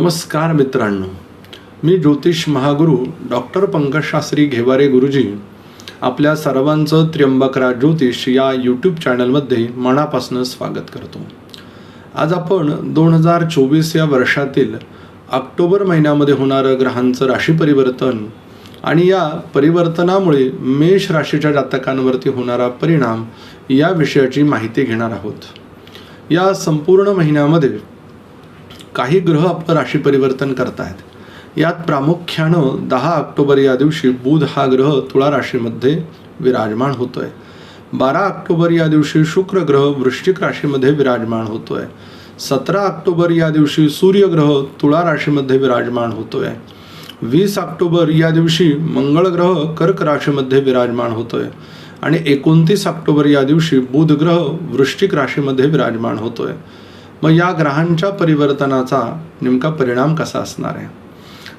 नमस्कार मित्रांनो. मी ज्योतिष महागुरू डॉक्टर पंकजशास्त्री घेवारे गुरुजी. आपल्या सर्वांचं त्र्यंबकरा ज्योतिष या यूट्यूब चॅनलमध्ये मनापासून स्वागत करतो. आज आपण दोन हजार चोवीस या वर्षातील ऑक्टोबर महिन्यामध्ये होणारं ग्रहांचं राशी परिवर्तन आणि या परिवर्तनामुळे मेष राशीच्या जातकांवरती होणारा परिणाम या विषयाची माहिती घेणार आहोत. या संपूर्ण महिन्यामध्ये काही ग्रह आपलं राशी परिवर्तन करत आहेत यात प्रामुख्यानं दहा ऑक्टोबर या दिवशी बुध हा ग्रह तुळा राशीमध्ये विराजमान होतोय. बारा ऑक्टोबर या दिवशी शुक्र ग्रह वृश्चिक राशीमध्ये विराजमान होतोय. सतरा ऑक्टोबर या दिवशी सूर्यग्रह तुळा राशीमध्ये विराजमान होतोय. वीस ऑक्टोबर या दिवशी मंगळ ग्रह कर्क राशीमध्ये विराजमान होतोय. आणि एकोणतीस ऑक्टोबर या दिवशी बुध ग्रह वृश्चिक राशीमध्ये विराजमान होतोय. मग या ग्रहांच्या परिवर्तनाचा नेमका परिणाम कसा असणार आहे?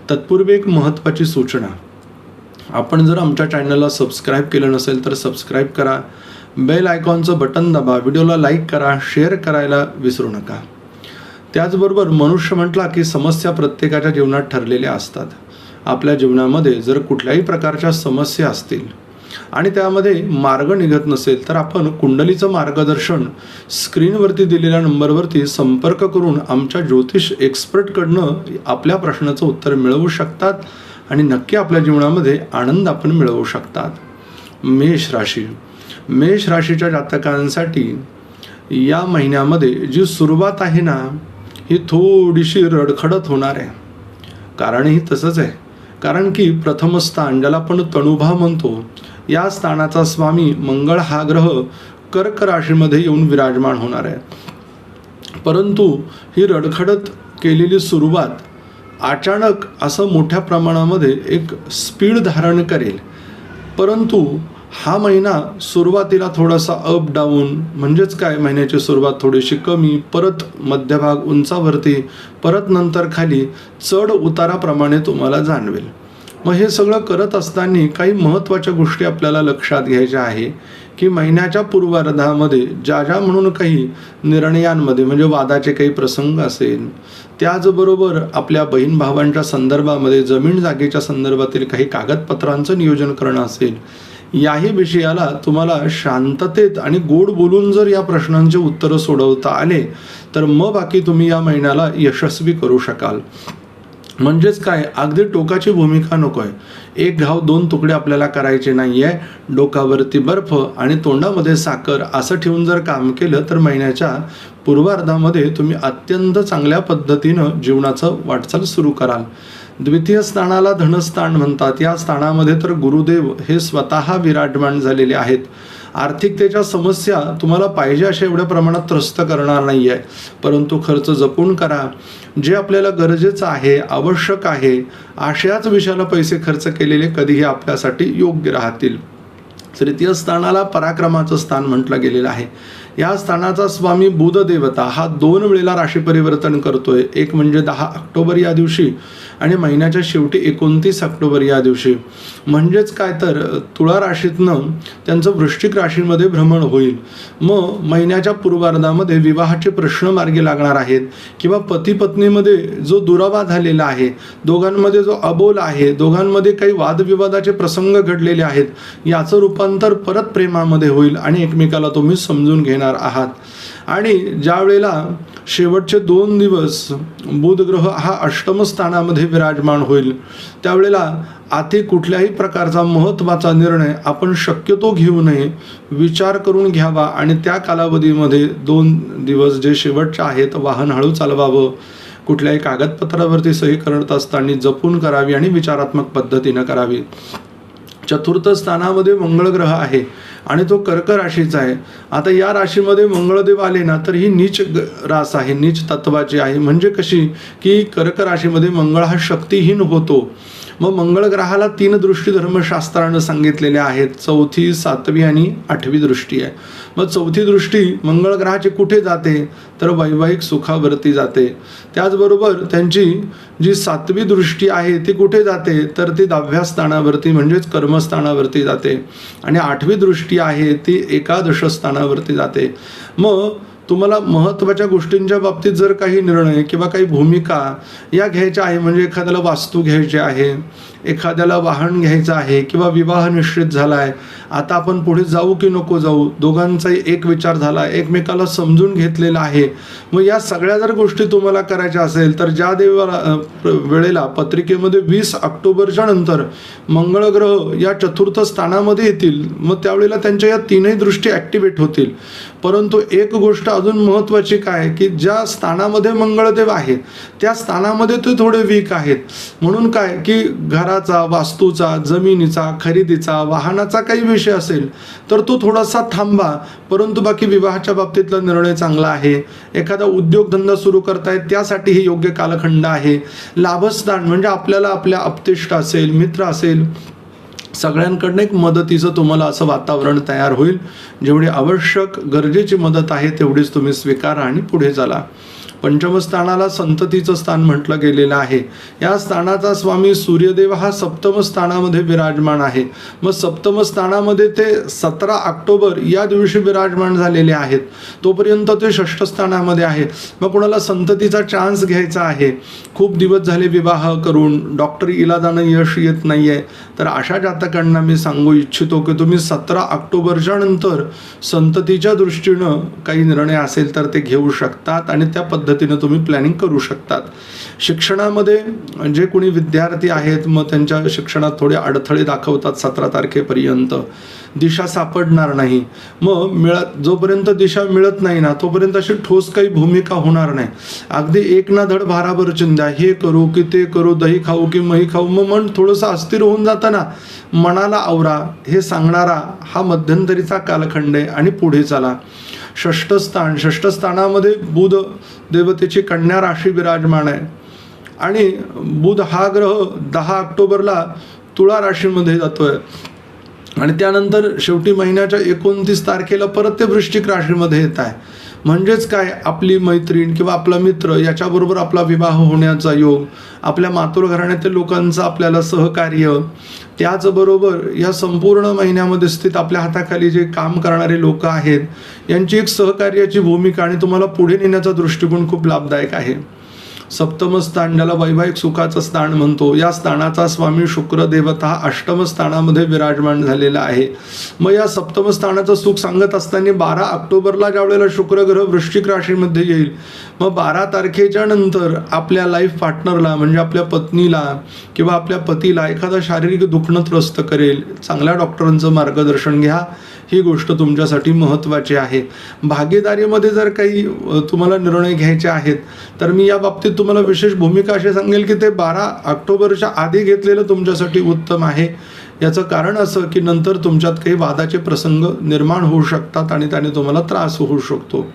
तत्पूर्वी एक महत्त्वाची सूचना. आपण जर आमच्या चॅनलला सबस्क्राईब केलं नसेल तर सबस्क्राईब करा. बेल आयकॉनचं बटन दाबा. व्हिडिओला लाईक करा. शेअर करायला विसरू नका. त्याचबरोबर मनुष्य म्हटला की समस्या प्रत्येकाच्या जीवनात ठरलेल्या असतात. आपल्या जीवनामध्ये जर कुठल्याही प्रकारच्या समस्या असतील आणि त्यामध्ये मार्ग निघत नसेल तर आपण कुंडलीचं मार्गदर्शन स्क्रीनवरती दिलेल्या नंबरवरती संपर्क करून आमच्या ज्योतिष एक्सपर्टकडनं आपल्या प्रश्नाचं उत्तर मिळवू शकतात आणि नक्की आपल्या जीवनामध्ये आनंद आपण मिळवू शकतात. मेष राशी. मेष राशीच्या जातकांसाठी या महिन्यामध्ये जी सुरुवात आहे ना ही थोडीशी रडखडत होणार आहे. कारणही तसंच आहे. कारण की प्रथम स्थान ज्याला आपण तणुभा म्हणतो. या स्थानाचा स्वामी मंगळ हा ग्रह कर्क राशीमध्ये येऊन विराजमान होणार आहे. परंतु ही रडखडत केलेली सुरुवात अचानक असं मोठ्या प्रमाणामध्ये एक स्पीड धारण करेल. परंतु हा महिना सुरुवातीला थोडासा अप डाऊन म्हणजेच काय? महिन्याची सुरुवात थोडीशी कमी परत मध्यभाग उंचावरती परत नंतर खाली चढ उताराप्रमाणे तुम्हाला जाणवेल. मग हे सगळं करत असताना काही महत्त्वाच्या गोष्टी आपल्याला लक्षात घ्यायच्या आहे की महिन्याच्या पूर्वार्धामध्ये ज्या ज्या म्हणून काही निर्णयांमध्ये म्हणजे वादाचे काही प्रसंग असेल त्याचबरोबर आपल्या बहीण भावांच्या संदर्भामध्ये जमीन जागेच्या संदर्भातील काही कागदपत्रांचं नियोजन करणं असेल याही विषयाला तुम्हाला शांततेत आणि गोड बोलून जर या प्रश्नांचे उत्तरं सोडवता आले तर मग बाकी तुम्ही या महिन्याला यशस्वी करू शकाल. म्हणजेच काय? अगदी टोकाची भूमिका नको आहे एक घाव दोन तुकडे आपल्याला करायचे नाही आहे डोकावरती बर्फ आणि तोंडामध्ये साखर असं ठेवून जर काम केलं तर महिन्याच्या पूर्वार्धामध्ये तुम्ही अत्यंत चांगल्या पद्धतीनं जीवनाचं वाटचाल सुरू कराल. द्वितीय स्थानाला धनस्थान म्हणतात. या स्थानामध्ये तर गुरुदेव हे स्वतः विराजमान झालेले आहेत. आर्थिकतेच्या समस्या तुम्हाला पाहिजे अशा एवढ्या प्रमाणात त्रस्त करणार नाही आहे परंतु खर्च जपून करा. जे आपल्याला गरजेचं आहे आवश्यक आहे अशाच विषयाला पैसे खर्च केलेले कधीही आपल्यासाठी योग्य राहतील. तृतीय स्थानाला पराक्रमाचं स्थान म्हटलं गेलेलं आहे. या स्थानाचा स्वामी बुध देवता हा दोन वेळेला राशी परिवर्तन करतोय. एक म्हणजे दहा ऑक्टोबर या दिवशी. आणि महिन्याच्या शेवटी एकोणतीस ऑक्टोबर या दिवशी. म्हणजेच काय तर तुळा राशीतनं त्यांचं वृश्चिक राशीमध्ये भ्रमण होईल. मग महिन्याच्या पूर्वार्धामध्ये विवाहाचे प्रश्न मार्गी लागणार आहेत किंवा पती पत्नीमध्ये जो दुरावा झालेला आहे दोघांमध्ये जो अबोल आहे दोघांमध्ये काही वादविवादाचे प्रसंग घडलेले आहेत याचं रूपांतर परत प्रेमामध्ये होईल आणि एकमेकाला तुम्ही समजून घेणार आहात. आणि ज्या वेळेला शेवटचे दोन दिवस बुधग्रह हा अष्टम स्थानामध्ये विराजमान होईल. त्यावेळेला आधी कुठल्याही प्रकारचा महत्त्वाचा निर्णय आपण शक्यतो घेऊ नये विचार करून घ्यावा आणि त्या कालावधीमध्ये दोन दिवस जे शेवटचे आहेत वाहन हळू चालवावं. कुठल्याही कागदपत्रावरती सही करत असताना जपून करावी आणि विचारात्मक पद्धतीनं करावी. चतुर्थ स्थानामध्ये मंगळ ग्रह आहे आणि तो कर्क राशीचा आहे. आता या राशीमध्ये मंगळदेव आले ना तर ही नीच ग- रास आहे नीच तत्वाची आहे. म्हणजे कशी? की कर्क राशीमध्ये मंगळ हा शक्तिहीन होतो. मग मंगळ ग्रहाला तीन दृष्टी धर्मशास्त्रानं सांगितलेल्या आहेत. चौथी सातवी आणि आठवी दृष्टी आहे. मग चौथी दृष्टी मंगळ ग्रहाची कुठे जाते? तर वैवाहिक सुखावरती जाते. त्याचबरोबर त्यांची जी सातवी दृष्टी आहे ती कुठे जाते? तर ती दहाव्या स्थानावरती म्हणजेच कर्मस्थानावरती जाते. आणि आठवी दृष्टी आहे ती एकादश स्थानावरती जाते. मग तुम्हाला महत्त्वाच्या गोष्टींच्या बाबतीत जर काही निर्णय किंवा काही भूमिका या घ्यायच्या आहे म्हणजे एखाद्याला वास्तू घ्यायची आहे एखाद्याला वाहन घ्यायचं आहे किंवा विवाह निश्चित झाला आहे आता आपण पुढे जाऊ की नको जाऊ दोघांचाही एक विचार झाला एकमेकाला समजून घेतलेला आहे मग या सगळ्या जर गोष्टी तुम्हाला करायच्या असेल तर ज्या देवाला वेळेला पत्रिकेमध्ये वीस ऑक्टोबरच्या नंतर मंगळ ग्रह या चतुर्थ स्थानामध्ये येतील मग त्यावेळेला त्यांच्या या तीनही दृष्टी ॲक्टिवेट होतील. परंतु एक गोष्ट अजून महत्त्वाची काय की ज्या स्थानामध्ये मंगळदेव आहेत त्या स्थानामध्ये ते थोडे वीक आहेत. म्हणून काय की घराचा वास्तूचा जमिनीचा खरेदीचा वाहनाचा काही विषय असेल तर तो थोडासा थांबा. परंतु बाकी विवाहाच्या बाबतीतला निर्णय चांगला आहे. एखादा उद्योगधंदा सुरू करतायत त्यासाठी हे योग्य कालखंड आहे. लाभस्थान म्हणजे आपल्याला आपल्या अपतिष्ठ असेल मित्र असेल सगळ्यांकडनं एक मदतीचं तुम्हाला असं वातावरण तयार होईल. जेवढी आवश्यक गरजेची मदत आहे तेवढीच तुम्ही स्वीकारा आणि पुढे चला. पंचमस्थानाला संततीचं स्थान म्हटलं गेलेलं आहे. या स्थानाचा स्वामी सूर्यदेव हा सप्तम स्थानामध्ये विराजमान आहे. मग सप्तम स्थानामध्ये ते सतरा ऑक्टोबर या दिवशी विराजमान झालेले आहेत. तोपर्यंत ते षष्ठ स्थानामध्ये आहे. मग कोणाला संततीचा चान्स घ्यायचा आहे? खूप दिवस झाले विवाह करून डॉक्टरी इलाजानं यश येत नाही आहे तर अशा जातक जातकांना मी सांगू इच्छितो की तुम्ही सतरा ऑक्टोबरच्या नंतर संततीच्या दृष्टीनं काही निर्णय असेल तर ते घेऊ शकतात आणि त्या पद्धतीनं तुम्ही प्लॅनिंग करू शकतात. शिक्षणामध्ये जे कोणी विद्यार्थी आहेत मग त्यांच्या शिक्षणात थोडे अडथळे दाखवतात सतरा तारखेपर्यंत. दिशा सापडणार नाही. मग मिळत जोपर्यंत दिशा मिळत नाही ना तोपर्यंत अशी ठोस काही भूमिका होणार नाही. अगदी एक ना धड भाराभर चिंध्या हे करू की ते करू दही खाऊ की मही खाऊ मग मन थोडंसं अस्थिर होऊन जाताना मनाला आवरा हे सांगणारा हा मध्यंतरीचा कालखंड आहे आणि पुढे चला. षष्ठस्थान षष्ठस्थानामध्ये बुध देवतेची कन्या राशी विराजमान आहे. आणि बुध हा ग्रह दहा ऑक्टोबरला तुळा राशीमध्ये जातोय. आणि त्यानंतर शेवटी महिन्याच्या एकोणतीस तारखेला परत ते वृश्चिक राशीमध्ये येत आहे. म्हणजेच काय? आपली मैत्रीण किंवा आपला मित्र याच्याबरोबर आपला विवाह होण्याचा योग आपल्या मातृ घराण्यातील लोकांचं आपल्याला सहकार्य त्याचबरोबर या संपूर्ण महिन्यामध्ये स्थित आपल्या हाताखाली जे काम करणारे लोक आहेत यांची एक सहकार्याची भूमिका आणि तुम्हाला पुढे नेण्याचा दृष्टिकोन खूप लाभदायक आहे. सप्तम स्थान ज्याला वैवाहिक सुखाचं स्थान म्हणतो. या स्थानाचा स्वामी शुक्रदेवता हा अष्टम स्थानामध्ये विराजमान झालेला आहे. मग या सप्तम स्थानाचं सुख सांगत असताना बारा ऑक्टोबरला ज्या वेळेला शुक्र ग्रह वृश्चिक राशीमध्ये येईल मग बारा तारखेच्या नंतर आपल्या लाईफ पार्टनरला म्हणजे आपल्या पत्नीला किंवा आपल्या पतीला एखादा शारीरिक दुखणं त्रस्त करेल. चांगल्या डॉक्टरांचं मार्गदर्शन घ्या. ही गोष्ट तुमच्यासाठी महत्त्वाची आहे. भागीदारीमध्ये जर काही तुम्हाला निर्णय घ्यायचे आहेत तर मी या बाबतीत तुम्हाला विशेष भूमिका अशी सांगेल की ते बारा ऑक्टोबरच्या आधी घेतलेलं तुमच्यासाठी उत्तम आहे. याचं कारण असं की नंतर तुमच्यात काही वादाचे प्रसंग निर्माण होऊ शकतात आणि त्याने तुम्हाला त्रास होऊ शकतो.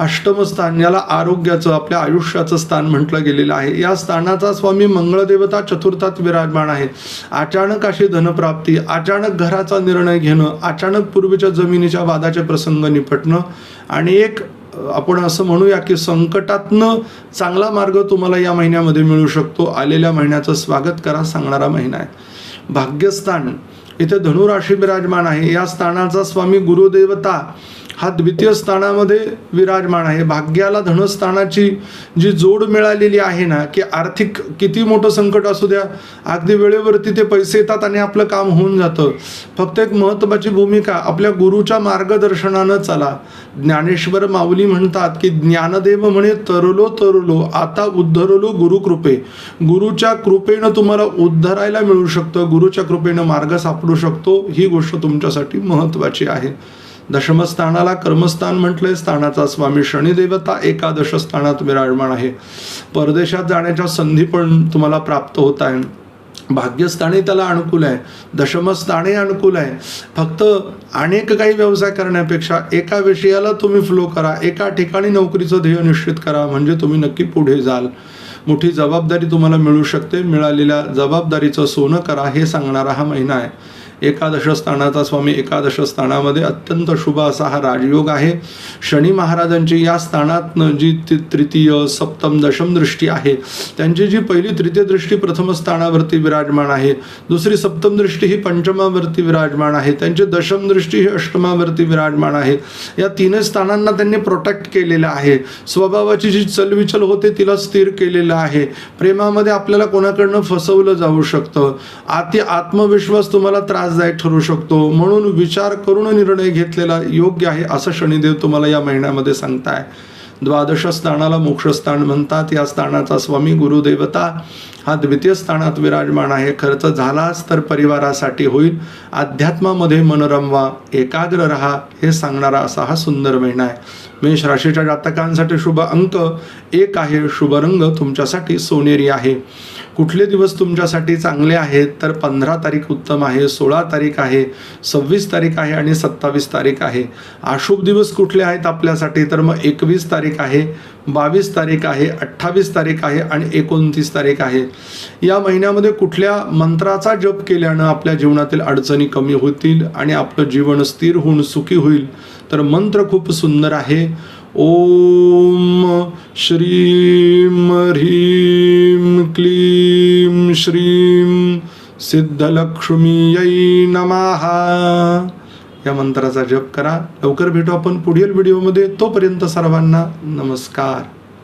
अष्टम स्थान याला आरोग्याचं आपल्या आयुष्याचं स्थान म्हटलं गेलेलं आहे. या स्थानाचा स्वामी मंगळदेवता चतुर्थात विराजमान आहे अचानक अशी धनप्राप्ती अचानक घराचा निर्णय घेणं अचानक पूर्वीच्या जमिनीच्या वादाचे प्रसंग निपटणं आणि एक आपण असं म्हणूया की संकटातनं चांगला मार्ग तुम्हाला या महिन्यामध्ये मिळू शकतो. आलेल्या महिन्याचं स्वागत करा सांगणारा महिना आहे. भाग्यस्थान इथे धनुराशी विराजमान आहे. या स्थानाचा स्वामी गुरुदेवता हा द्वितीय स्थानामध्ये विराजमान आहे. भाग्याला धनस्थानाची जी जोड मिळालेली आहे ना की आर्थिक किती मोठं संकट असू द्या अगदी वेळेवरती ते पैसे येतात आणि आपलं काम होऊन जातं. फक्त एक महत्त्वाची भूमिका आपल्या गुरुच्या मार्गदर्शनानं चला. ज्ञानेश्वर माऊली म्हणतात की ज्ञानदेव म्हणे तरलो तरलो आता उद्धरलो गुरुकृपे. गुरुच्या कृपेनं तुम्हाला उद्धरायला मिळू शकतं गुरुच्या कृपेनं मार्ग सापडू शकतो. ही गोष्ट तुमच्यासाठी महत्त्वाची आहे. दशमस्थानाला कर्मस्थान म्हटलंय. स्थानाचा स्वामी शनिदेवता एकादश स्थानात विराजमान आहे. परदेशात जाण्याच्या संधी पण तुम्हाला प्राप्त होत आहे. भाग्यस्थाने त्याला अनुकूल आहे. दशमस्थाने अनुकूल आहे. फक्त अनेक काही व्यवसाय करण्यापेक्षा एका विषयाला तुम्ही फ्लो करा. एका ठिकाणी नोकरीचं ध्येय निश्चित करा. म्हणजे तुम्ही नक्की पुढे जाल. मोठी जबाबदारी तुम्हाला मिळू शकते. मिळालेल्या जबाबदारीचं सोनं करा. हे सांगणारा हा महिना आहे. एकादश स्थानाचा स्वामी एकादश स्थानामध्ये अत्यंत शुभ असा हा राजयोग आहे. शनी महाराजांची या स्थानातनं जी तृतीय सप्तम दशम दृष्टी आहे त्यांची जी पहिली तृतीय दृष्टी प्रथम स्थानावरती विराजमान आहे दुसरी सप्तम दृष्टी ही पंचमावरती विराजमान आहे त्यांची दशम दृष्टी ही अष्टमावरती विराजमान आहे. या तीनही स्थानांना त्यांनी प्रोटेक्ट केलेलं आहे. स्वभावाची जी चलविचल होते तिला स्थिर केलेलं आहे. प्रेमामध्ये आपल्याला कोणाकडनं फसवलं जाऊ शकतं? आती आत्मविश्वास तुम्हाला त्रास त्रासदायक ठरू शकतो. म्हणून विचार करून निर्णय घेतलेला योग्य आहे असं शनिदेव तुम्हाला या महिन्यामध्ये सांगताय. द्वादश स्थानाला मोक्षस्थान म्हणतात. या स्थानाचा स्वामी गुरुदेवता हा द्वितीय स्थानात विराजमान आहे. खर्च झालाच तर परिवारासाठी होईल. अध्यात्मामध्ये मन रमवा एकाग्र राहा हे सांगणारा असा हा सुंदर महिना आहे. मेष राशीच्या जातकांसाठी शुभ अंक एक आहे शुभ रंग तुमच्यासाठी सोनेरी आहे. कुठले दिवस तुमच्यासाठी चांगले आहेत तर पंधरा तारीख उत्तम आहे सोळा तारीख आहे सव्वीस तारीख आहे आणि सत्तावीस तारीख आहे. अशुभ दिवस कुठले आहेत आपल्यासाठी? तर मग एकवीस तारीख आहे बावीस तारीख आहे अठ्ठावीस तारीख आहे आणि एकोणतीस तारीख आहे. या महिन्यामध्ये कुठल्या मंत्राचा जप केल्यानं आपल्या जीवनातील अडचणी कमी होतील आणि आपलं जीवन स्थिर होऊन सुखी होईल? तर मंत्र खूप सुंदर आहे. ओम श्रीम ह्रीं क्लीं श्रीं सिद्धलक्ष्मीयै नमहा या मंत्राचा जप करा. लवकर भेटू आपण पुढील व्हिडिओमध्ये तोपर्यंत सर्वांना नमस्कार.